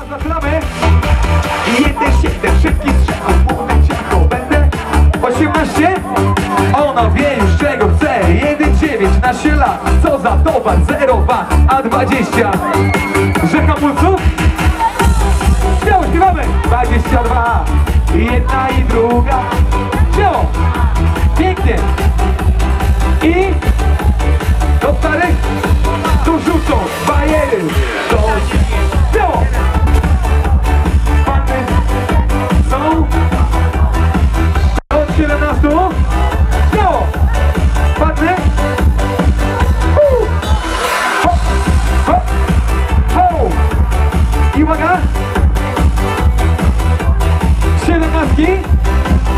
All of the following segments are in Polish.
Zaczynamy! Jeden, siedem, szybki strzał, młody ciacho, będę 18? Ona wie już czego chce, 1, 9, na 7 lat, co za towar, 0, 2, a 20 Rzeka pulsów? Śmiało, śpiewamy! 22, jedna i druga Śmiało! Pięknie! 12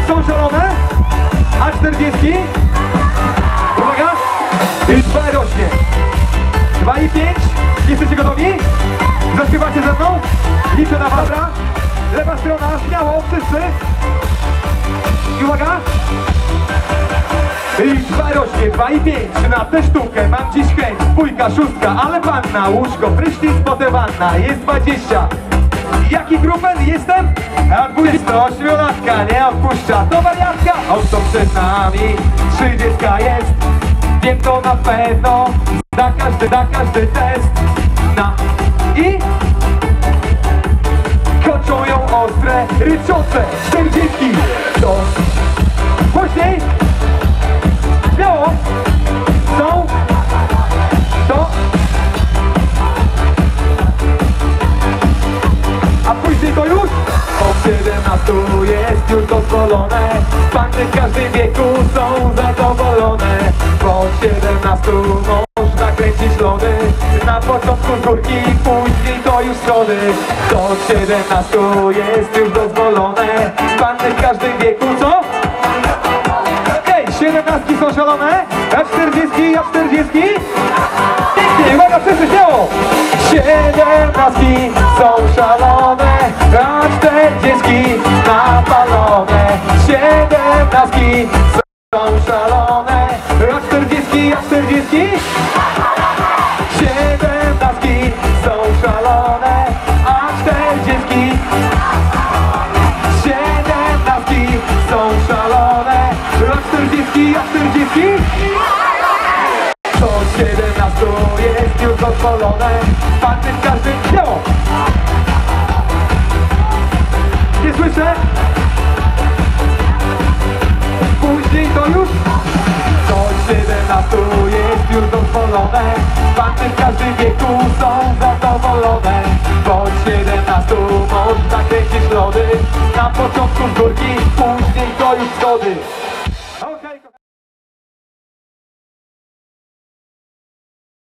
są szalone, a 40 uwaga. I 2 rośnie. 2 i 5 jesteście gotowi? Zaśpiewacie ze mną? Liczę na was, lewa strona, śmiało, wszyscy. I uwaga. I dwa rośnie, dwa i pięć. Na tę sztukę mam dziś chęć. Dwójka, szóstka, ale panna Łóżko, prysznic, potem wanna Jest dwadzieścia. Jaki grupen jestem? A dwudziestoośmiolatka nie odpuszcza To wariatka, auto przed nami Trzydziestka jest. Wiem to na pewno. Da każdy, da każdy test. Na i Kończą ją ostre, ryczące Czterdziestki. To już? Od 17 jest już dozwolone. Panny w każdym wieku są zadowolone. Bo od 17 można kręcić lody. Na początku górki, później to już strony To od 17 jest już dozwolone. Panny w każdym wieku, co? Ej, 17 są szalone, a 40, a 40 Pięknie, uwaga, wszyscy śmiało! 17 Siedemnastki są szalone, a czterdziestki Siedemnastki są szalone, a czterdziestki, a czterdziestki? To 17 jest już dozwolone Panny w każdym śmiało Nie słyszę? Później to już? To 17 dozwolone Panny w każdym wieku są zadowolone. Po 17 można kręcić lody. Na początku